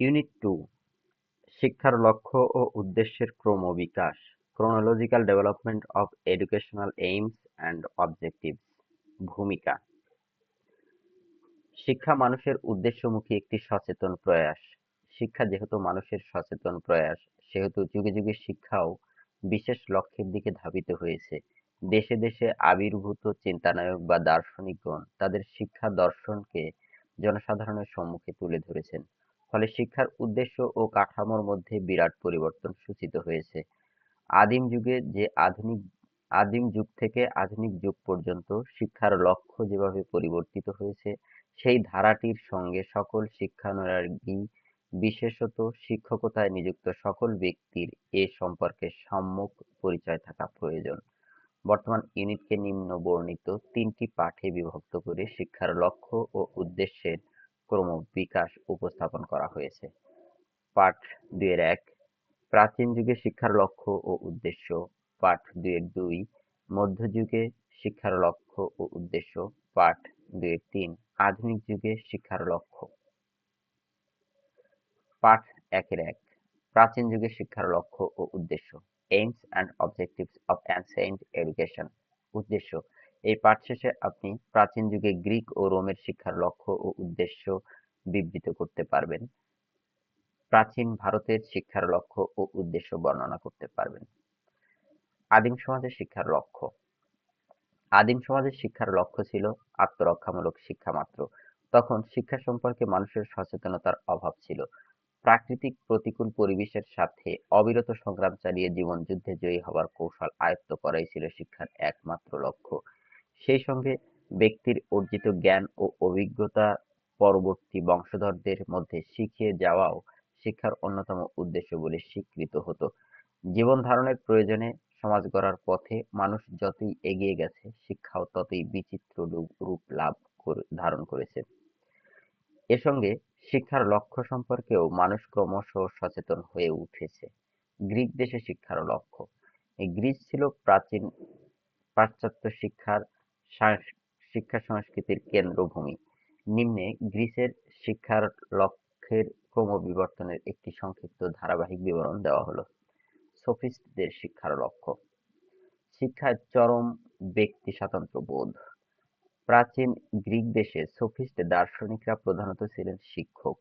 Unit two শিক্ষার লক্ষ্য ও উদ্দেশ্যের ক্রমবিকাশ chronological development of educational aims and objectives ভূমিকা। শিক্ষা মানুষের উদ্দেশ্যমুখী একটি সচেতন প্রয়াস। শিক্ষা যেহেতু মানুষের সচেতন প্রয়াস, সেহেতু যুগে যুগে শিক্ষাও বিশেষ লক্ষ্যের দিকে ধাবিত হয়েছে। দেশে দেশে আবির্ভূত চিন্তানায়ক বা দার্শনিকগণ তাদের শিক্ষা দর্শনকে জনসাধারণের সম্মুখে তুলে ধরেছেন। ফলে শিক্ষার উদ্দেশ্য ও কাঠামোর মধ্যে বিরাট পরিবর্তন সূচিত হয়েছে। আদিম যুগে যে আধুনিক, আদিম যুগ থেকে আধুনিক যুগ পর্যন্ত শিক্ষার লক্ষ্য যেভাবে পরিবর্তিত হয়েছে, সেই ধারাটির সঙ্গে সকল শিক্ষানুরাগী, বিশেষত শিক্ষকতায় নিযুক্ত সকল ব্যক্তির এ সম্পর্কে সম্যক পরিচয় থাকা প্রয়োজন। বর্তমান ইউনিটকে নিম্ন বর্ণিত তিনটি পাঠে বিভক্ত করে শিক্ষার লক্ষ্য ও উদ্দেশ্যের ক্রমবিকাশ উপস্থাপন করা হয়েছে। পাঠ দুইয়ের এক, প্রাচীন যুগে শিক্ষার লক্ষ্য ও উদ্দেশ্য। পাঠ দুইয়ের দুই মধ্যযুগে শিক্ষার লক্ষ্য ও উদ্দেশ্য। পাঠ দুইয়ের তিন, আধুনিক যুগে শিক্ষার লক্ষ্য। পাঠ একের এক, প্রাচীন যুগে শিক্ষার লক্ষ্য ও উদ্দেশ্য। Aims and objectives of ancient education উদ্দেশ্য এই পাঠ শেষে আপনি প্রাচীন যুগে গ্রিক ও রোমের শিক্ষার লক্ষ্য ও উদ্দেশ্য বিবৃত করতে পারবেন। প্রাচীন ভারতের শিক্ষার লক্ষ্য ও উদ্দেশ্য বর্ণনা করতে পারবেন। আদিম সমাজের শিক্ষার লক্ষ্য। আদিম সমাজের শিক্ষার লক্ষ্য ছিল আত্মরক্ষামূলক শিক্ষা মাত্র। তখন শিক্ষা সম্পর্কে মানুষের সচেতনতার অভাব ছিল। প্রাকৃতিক প্রতিকূল পরিবেশের সাথে অবিরত সংগ্রাম চালিয়ে জীবন যুদ্ধে জয়ী হবার কৌশল আয়ত্ত করাই ছিল শিক্ষার একমাত্র লক্ষ্য। সেই সঙ্গে ব্যক্তির অর্জিত জ্ঞান ও অভিজ্ঞতা পরবর্তী বংশধরদের মধ্যে শিখিয়ে যাওয়াও শিক্ষার অন্যতম উদ্দেশ্য বলে স্বীকৃত হতো। জীবন ধারণের প্রয়োজনে সমাজ গড়ার পথে মানুষ যতই এগিয়ে গেছে, শিক্ষাও ততই বিচিত্র রূপ লাভ ধারণ করেছে। এ সঙ্গে শিক্ষার লক্ষ্য সম্পর্কেও মানুষ ক্রমশ সচেতন হয়ে উঠেছে। গ্রিক দেশে শিক্ষার লক্ষ্য। গ্রিস ছিল প্রাচীন, পাশ্চাত্য শিক্ষার শিক্ষা সংস্কৃতির কেন্দ্রভূমি। নিম্নে গ্রিসের শিক্ষার লক্ষ্যের ক্রমবিবর্তনের একটি সংক্ষিপ্ত ধারাবাহিক বিবরণ দেওয়া হলো। সোফিস্টদের শিক্ষার লক্ষ্য। শিক্ষার চরম ব্যক্তি স্বাতন্ত্র বোধ। প্রাচীন গ্রিক দেশে সোফিস্ট দার্শনিকরা প্রধানত ছিলেন শিক্ষক।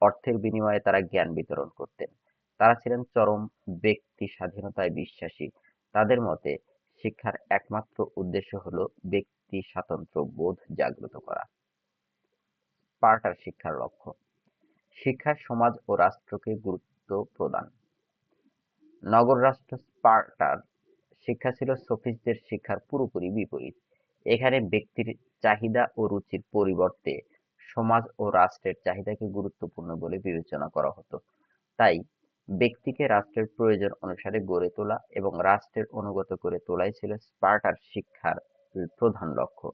অর্থের বিনিময়ে তারা জ্ঞান বিতরণ করতেন। তারা ছিলেন চরম ব্যক্তি স্বাধীনতায় বিশ্বাসী। তাদের মতে শিক্ষার একমাত্র উদ্দেশ্য হল ব্যক্তি স্বাতন্ত্র বোধ জাগ্রত করা। স্পার্টার শিক্ষার লক্ষ্য শিক্ষার সমাজ ও রাষ্ট্রকে গুরুত্ব প্রদান। নগর রাষ্ট্র স্পার্টার শিক্ষা ছিল সোফিস্টদের শিক্ষার পুরোপুরি বিপরীত। এখানে ব্যক্তির চাহিদা ও রুচির পরিবর্তে সমাজ ও রাষ্ট্রের চাহিদাকে গুরুত্বপূর্ণ বলে বিবেচনা করা হতো। তাই ব্যক্তিকে রাষ্ট্রের প্রয়োজন অনুসারে গড়ে তোলা এবং রাষ্ট্রের অনুগত করে তোলাই ছিল স্পার্টার শিক্ষার প্রধান লক্ষ্য।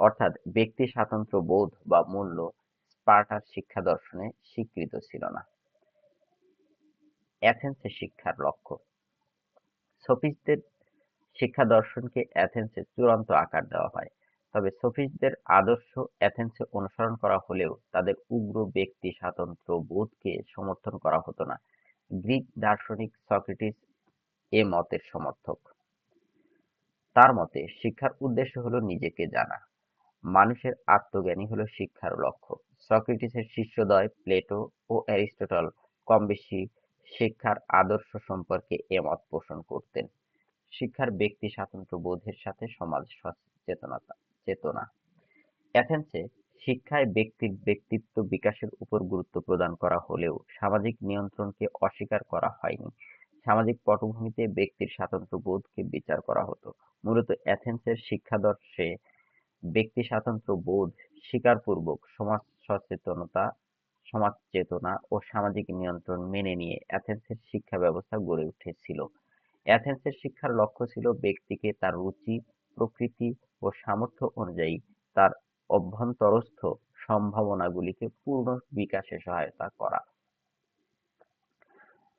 অর্থাৎ ব্যক্তি স্বাতন্ত্র্য বোধ বা মূল্য স্পার্টার শিক্ষা দর্শনে স্বীকৃত ছিল না। অ্যাথেন্সের শিক্ষার লক্ষ্য। সোফিস্টদের শিক্ষা দর্শনকে অ্যাথেন্সে চূড়ান্ত আকার দেওয়া হয়। তবে সোফিস্টদের আদর্শ অ্যাথেন্সে অনুসরণ করা হলেও তাদের উগ্র ব্যক্তি স্বাতন্ত্র বোধকে সমর্থন করা হতো না। গ্রিক দার্শনিক সক্রেটিস এ মতের সমর্থক। তার মতে, শিক্ষার উদ্দেশ্য হলো নিজেকে জানা। মানুষের আত্মজ্ঞানী হলো শিক্ষার লক্ষ্য। সক্রেটিসের শিষ্যদ্বয় প্লেটো ও অ্যারিস্টটল কম বেশি শিক্ষার আদর্শ সম্পর্কে এ মত পোষণ করতেন। শিক্ষার ব্যক্তি স্বাতন্ত্র্য বোধের সাথে সমাজ সচেতনতা, চেতনা। অ্যাথেন্সে শিক্ষায় ব্যক্তির ব্যক্তিত্ব বিকাশের উপর গুরুত্ব প্রদান করা হলেও সামাজিক নিয়ন্ত্রণকে অস্বীকার করা হয়নি। সামাজিক পটভূমিতে ব্যক্তির স্বাতন্ত্র্য বোধকে বিচার করা হতো। মূলত অ্যাথেন্সের শিক্ষাদর্শে ব্যক্তি স্বাতন্ত্র্য বোধ স্বীকারপূর্বক সমাজ সচেতনতা, সমাজ চেতনা ও সামাজিক নিয়ন্ত্রণ মেনে নিয়ে অ্যাথেন্সের শিক্ষা ব্যবস্থা গড়ে উঠেছিল। অ্যাথেন্সের শিক্ষার লক্ষ্য ছিল ব্যক্তিকে তার রুচি, প্রকৃতি ও সামর্থ্য অনুযায়ী তার অভ্যন্তরস্থ সম্ভাবনাগুলিকে পূর্ণ বিকাশে সহায়তা করা।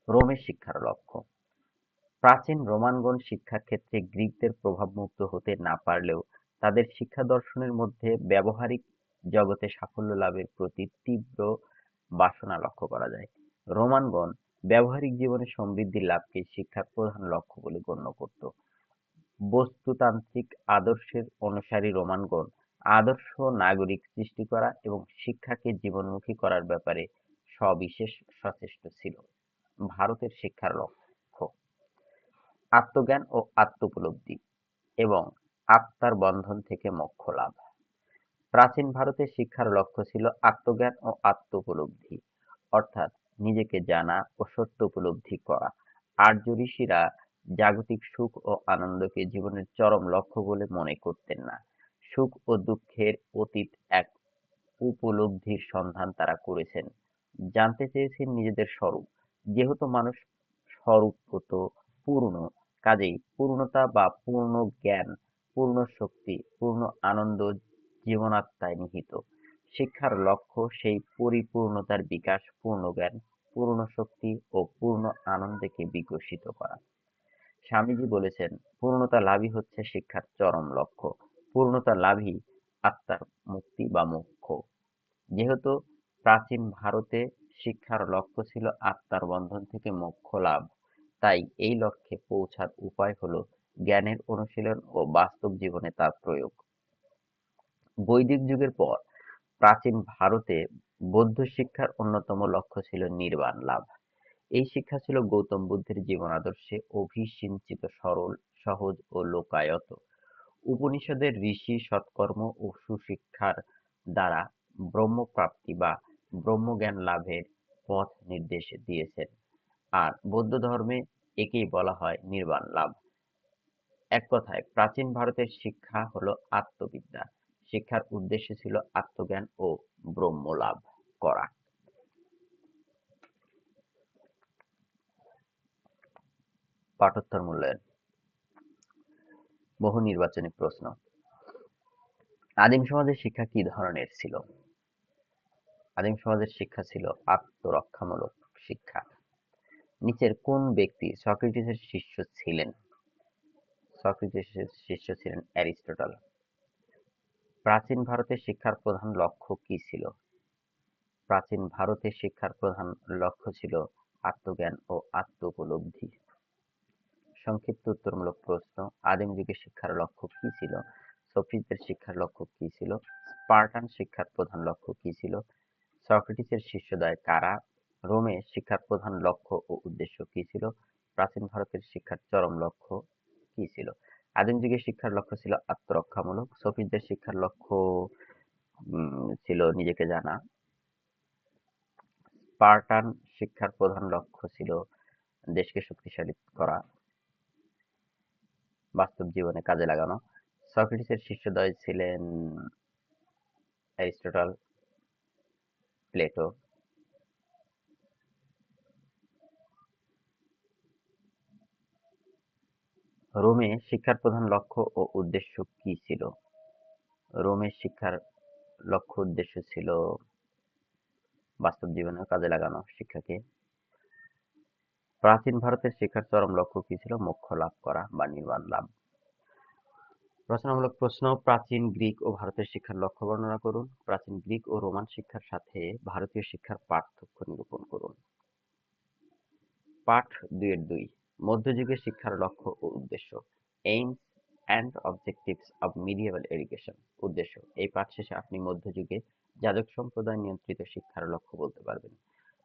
রোমের শিক্ষার লক্ষ্য। প্রাচীন রোমানগণ শিক্ষার ক্ষেত্রে গ্রিকদের প্রভাবমুক্ত হতে না পারলেও তাদের শিক্ষা দর্শনের মধ্যে ব্যবহারিক জগতে সাফল্য লাভের প্রতি তীব্র বাসনা লক্ষ্য করা যায়। রোমানগণ ব্যবহারিক জীবনে সমৃদ্ধি লাভকে শিক্ষার প্রধান লক্ষ্য বলে গণ্য করত। বস্তুতান্ত্রিক আদর্শের অনুসারী রোমানগণ আদর্শ নাগরিক সৃষ্টি করা এবং শিক্ষাকে জীবনমুখী করার ব্যাপারে সবিশেষ সচেষ্ট ছিল। ভারতের শিক্ষার লক্ষ্য। আত্মজ্ঞান ও আত্মোপলব্ধি এবং আত্মার বন্ধন থেকে মোক্ষ লাভ। প্রাচীন ভারতের শিক্ষার লক্ষ্য ছিল আত্মজ্ঞান ও আত্মোপলব্ধি। অর্থাৎ নিজেকে জানা ও সত্য উপলব্ধি করা। আর্য ঋষিরা জাগতিক সুখ ও আনন্দকে জীবনের চরম লক্ষ্য বলে মনে করতেন না। সুখ ও দুঃখের অতীত এক উপলব্ধির সন্ধান তারা করেছেন। জানতে চেয়েছেন নিজেদের স্বরূপ। যেহেতু মানুষ স্বরূপগত, পূর্ণ, কাজেই পূর্ণতা বা পূর্ণ জ্ঞান, পূর্ণ শক্তি, পূর্ণ আনন্দ জীবনাত্মায় নিহিত। শিক্ষার লক্ষ্য সেই পরিপূর্ণতার বিকাশ, পূর্ণ জ্ঞান, পূর্ণ শক্তি ও পূর্ণ আনন্দকে বিকশিত করা। স্বামীজি বলেছেন, পূর্ণতা লাভই হচ্ছে শিক্ষার চরম লক্ষ্য। পূর্ণতা লাভই আত্মার মুক্তি বা মোক্ষ। যেহেতু প্রাচীন ভারতে শিক্ষার লক্ষ্য ছিল আত্মার বন্ধন থেকে মোক্ষ লাভ, তাই এই লক্ষ্যে পৌঁছার উপায় হলো জ্ঞানের অনুশীলন ও বাস্তব জীবনে তার প্রয়োগ। বৈদিক যুগের পর প্রাচীন ভারতে বৌদ্ধ শিক্ষার অন্যতম লক্ষ্য ছিল নির্বাণ লাভ। এই শিক্ষা ছিল গৌতম বুদ্ধের জীবন আদর্শে অভিসিঞ্চিত সরল, সহজ ও লোকায়ত। উপনিষদের ঋষি সৎকর্ম ও সুশিক্ষার দ্বারা ব্রহ্মপ্রাপ্তি বা ব্রহ্মজ্ঞান লাভের পথ নির্দেশ দিয়েছেন। আর বৌদ্ধ ধর্মে একেই বলা হয় নির্বাণ লাভ। এক কথায়, প্রাচীন ভারতের শিক্ষা হলো আত্মবিদ্যা। শিক্ষার উদ্দেশ্য ছিল আত্মজ্ঞান ও ব্রহ্ম লাভ করা। পাঠোত্তর মূল্যায়ন। বহু নির্বাচনী প্রশ্ন। আদিম সমাজের শিক্ষা কি ধরনের ছিল? আদিম সমাজের শিক্ষা ছিল আত্মরক্ষামূলক শিক্ষা। নিচের কোন ব্যক্তি সক্রেটিসের শিষ্য ছিলেন? সক্রেটিসের শিষ্য ছিলেন অ্যারিস্টটল। প্রাচীন ভারতের শিক্ষার প্রধান লক্ষ্য কি ছিল? প্রাচীন ভারতের শিক্ষার প্রধান লক্ষ্য ছিল আত্মজ্ঞান ও আত্ম উপলব্ধি সংক্ষিপ্ত উত্তরমূলক প্রশ্ন আদিম যুগের শিক্ষার লক্ষ্য কি ছিল? সফিজদের শিক্ষার লক্ষ্য কি ছিল? স্পার্টান শিক্ষার প্রধান লক্ষ্য কি ছিল? সক্রেটিসের শিষ্যদয় কারা? রোমে শিক্ষার প্রধান লক্ষ্য ও উদ্দেশ্য কি ছিল? প্রাচীন ভারতের শিক্ষার চরম লক্ষ্য কি ছিল? আদিম যুগের শিক্ষার লক্ষ্য ছিল আত্মরক্ষামূলক, সফিজদের শিক্ষার লক্ষ্য ছিল নিজেকে জানা। স্পার্টান শিক্ষার প্রধান লক্ষ্য ছিল দেশকে শক্তিশালী করা। বাস্তব জীবনে কাজে লাগানো। সক্রেটিসের শিষ্যদ্বয় ছিলেন অ্যারিস্টটল, প্লেটো। রোমে শিক্ষার প্রধান লক্ষ্য ও উদ্দেশ্য কি ছিল? রোমের শিক্ষার লক্ষ্য উদ্দেশ্য ছিল বাস্তব জীবনে কাজে লাগানো শিক্ষাকে। প্রাচীন ভারতের শিক্ষার চরম লক্ষ্য কি ছিল? মোক্ষ লাভ করা বা নির্বাণ লাভ। রচনামূলক প্রশ্ন, প্রাচীন গ্রিক ও ভারতের শিক্ষার লক্ষ্য বর্ণনা করুন। প্রাচীন গ্রিক ও রোমান শিক্ষার সাথে ভারতীয় শিক্ষার পার্থক্য নিরূপণ করুন। পাঠ দুইয়ের দুই, মধ্যযুগের শিক্ষার লক্ষ্য ও উদ্দেশ্য। Aims and objectives of medieval education উদ্দেশ্য। এই পাঠ শেষে আপনি মধ্যযুগে যাজক সম্প্রদায় নিয়ন্ত্রিত শিক্ষার লক্ষ্য বলতে পারবেন।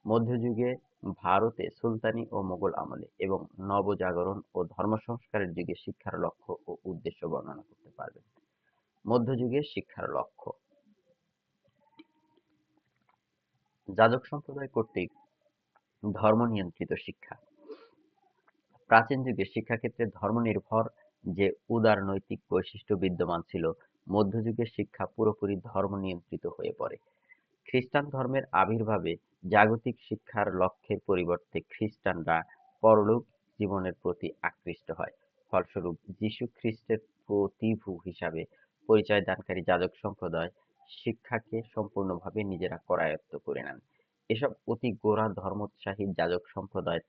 মধ্যযুগে ভারতে সুলতানি ও মোগল আমলে এবং নবজাগরণ ও ধর্ম সংস্কারের যুগে শিক্ষার লক্ষ্য ও উদ্দেশ্য বর্ণনা করতে পারবেন। মধ্যযুগের শিক্ষার লক্ষ্য। যাজক সম্প্রদায় কর্তৃক ধর্ম নিয়ন্ত্রিত শিক্ষা। প্রাচীন যুগে শিক্ষাক্ষেত্রে ধর্মনির্ভর যে উদার নৈতিক বৈশিষ্ট্য বিদ্যমান ছিল মধ্যযুগের শিক্ষা পুরোপুরি ধর্ম নিয়ন্ত্রিত হয়ে পড়ে। খ্রিস্টান ধর্মের আবির্ভাবে জাগতিক শিক্ষার লক্ষ্যের পরিবর্তে খ্রিস্টানরা পরলোক জীবনের প্রতি আকৃষ্ট হয়। ফলস্বরূপ যীশু খ্রিস্টের প্রতিভূ হিসাবে পরিচয় দানকারী যাজক সম্প্রদায় শিক্ষাকে সম্পূর্ণভাবে নিজেরা করায়ত্ত করে নেন। এসব অতি গোড়া ধর্মোৎসাহী যাজক সম্প্রদায়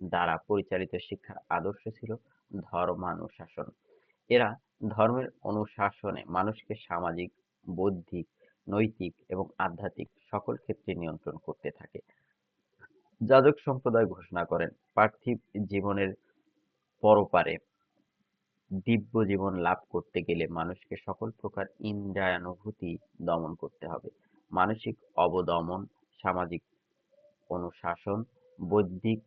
দ্বারা পরিচালিত শিক্ষার আদর্শ ছিল ধর্মানুশাসন। এরা ধর্মের অনুশাসনে মানুষকে সামাজিক, বৌদ্ধিক নৈতিক এবং আধ্যাত্মিক সকল ক্ষেত্রে নিয়ন্ত্রণ করতে থাকে। যাজক সম্প্রদায় ঘোষণা করেন, পার্থিব জীবনের পরপারে দিব্য জীবন লাভ করতে গেলে মানুষকে সকল প্রকার ইন্দ্রিয়ানুভূতি দমন করতে হবে। মানসিক অবদমন, সামাজিক অনুশাসন, বৌদ্ধিক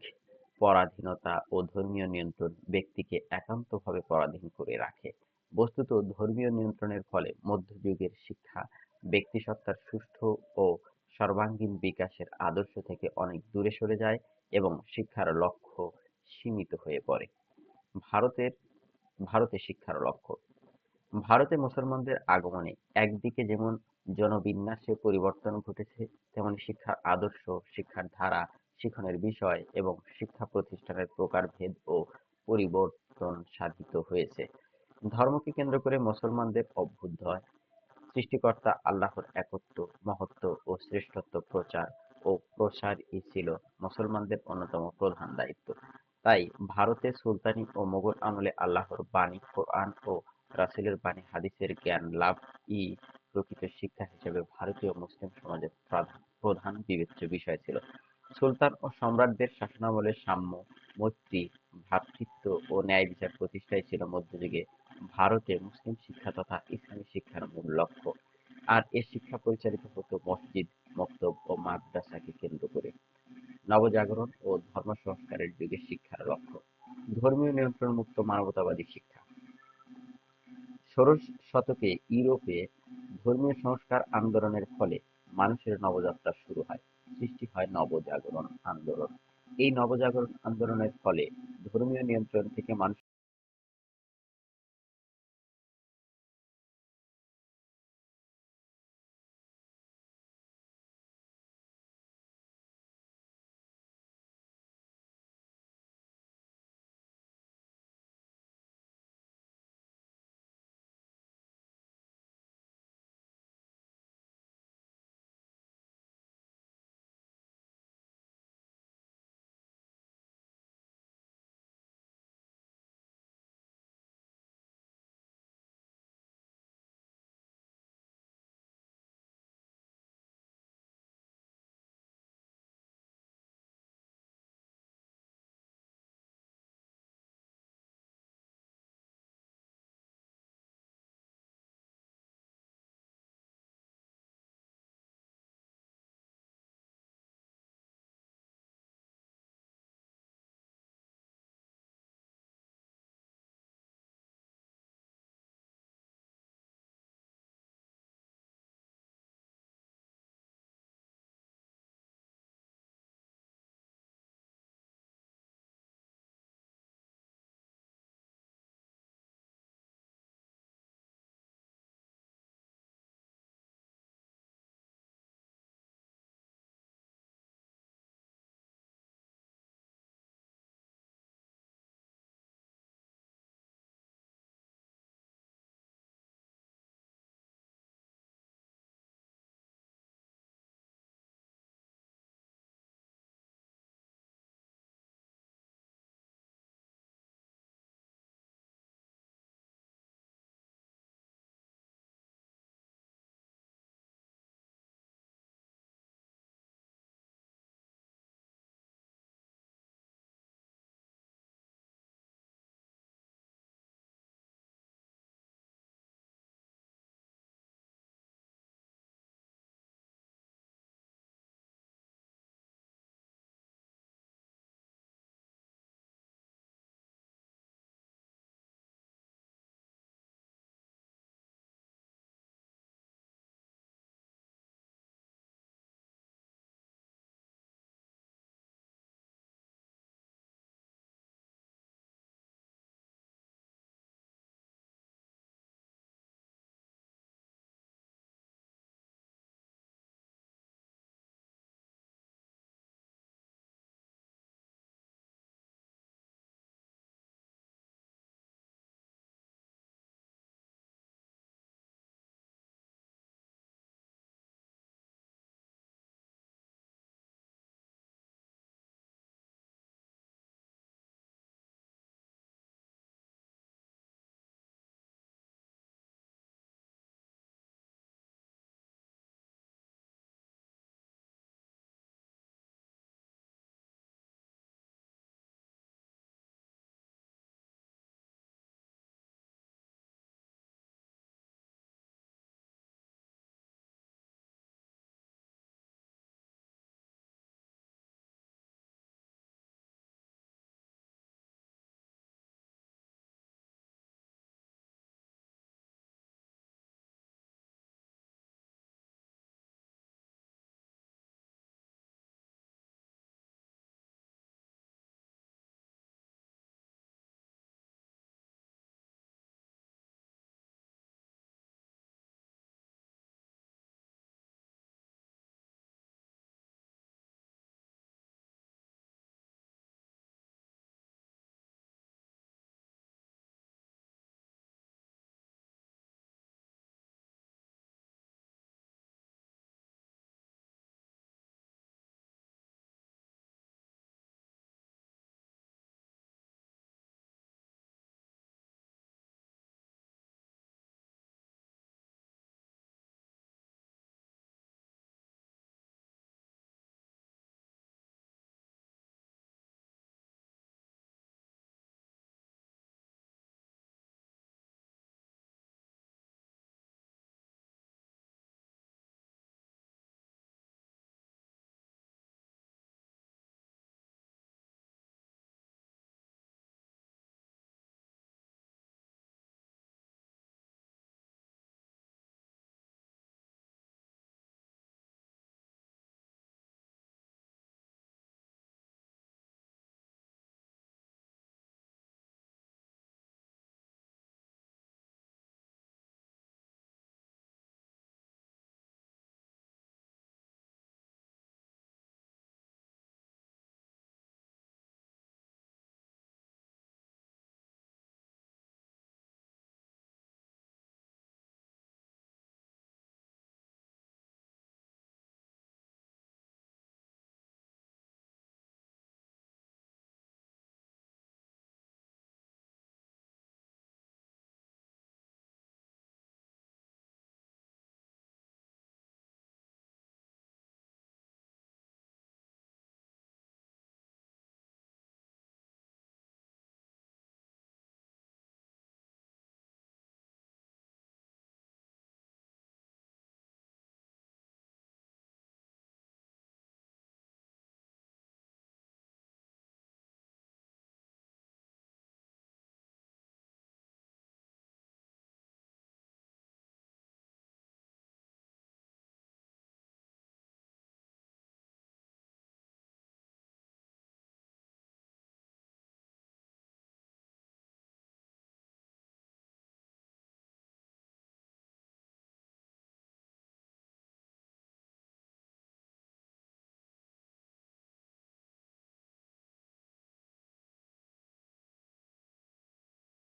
পরাধীনতা ও ধর্মীয় নিয়ন্ত্রণ ব্যক্তিকে একান্তভাবে পরাধীন করে রাখে। বস্তুত ধর্মীয় নিয়ন্ত্রণের ফলে মধ্যযুগের শিক্ষা ব্যক্তিসত্তার সুষ্ঠু ও সর্বাঙ্গীন বিকাশের আদর্শ থেকে অনেক দূরে সরে যায় এবং শিক্ষার লক্ষ্য সীমিত হয়ে পড়ে। ভারতের ভারতে শিক্ষার লক্ষ্য ভারতে মুসলমানদের আগমনে একদিকে যেমন জনবিন্যাসে পরিবর্তন ঘটেছে, তেমনি শিক্ষার আদর্শ, শিক্ষার ধারা, শিক্ষণের বিষয় এবং শিক্ষা প্রতিষ্ঠানের প্রকারভেদ ও পরিবর্তন সাধিত হয়েছে। ধর্মকে কেন্দ্র করে মুসলমানদের অভ্যুদয়, সৃষ্টিকর্তা আল্লাহর একত্ব, মহত্ব ও শ্রেষ্ঠত্ব প্রচার ও প্রসারই ছিল মুসলমানদের অন্যতম প্রধান দায়িত্ব। তাই ভারতে সুলতানি ও মোগল আমলে আল্লাহর বাণী কোরআন ও রাসূলের বাণী হাদিসের জ্ঞান লাভই প্রকৃত শিক্ষা হিসেবে ভারতীয় মুসলিম সমাজের প্রধান বিবেচ্য বিষয় ছিল। সুলতান ও সম্রাটদের শাসনামলে সাম্য, মৈত্রী, ভ্রাতৃত্ব ও ন্যায় বিচার প্রতিষ্ঠাই ছিল মধ্যযুগে ভারতে মুসলিম শিক্ষা তথা ইসলামী শিক্ষার মূল লক্ষ্য। আর এ শিক্ষা পরিচালিত হতো মসজিদ, মক্তব ও মাদ্রাসাকে কেন্দ্র করে। নবজাগরণ ও ধর্ম সংস্কারের যুগে শিক্ষার লক্ষ্য ধর্মীয় নিয়ন্ত্রণমুক্ত মানবতাবাদী শিক্ষা ষোড়শ শতকে ইউরোপে ধর্মীয় সংস্কার আন্দোলনের ফলে মানুষের নবযাত্রা শুরু হয় সৃষ্টি হয় নবজাগরণ আন্দোলন এই নবজাগরণ আন্দোলনের ফলে ধর্মীয় নিয়ন্ত্রণ থেকে মানুষ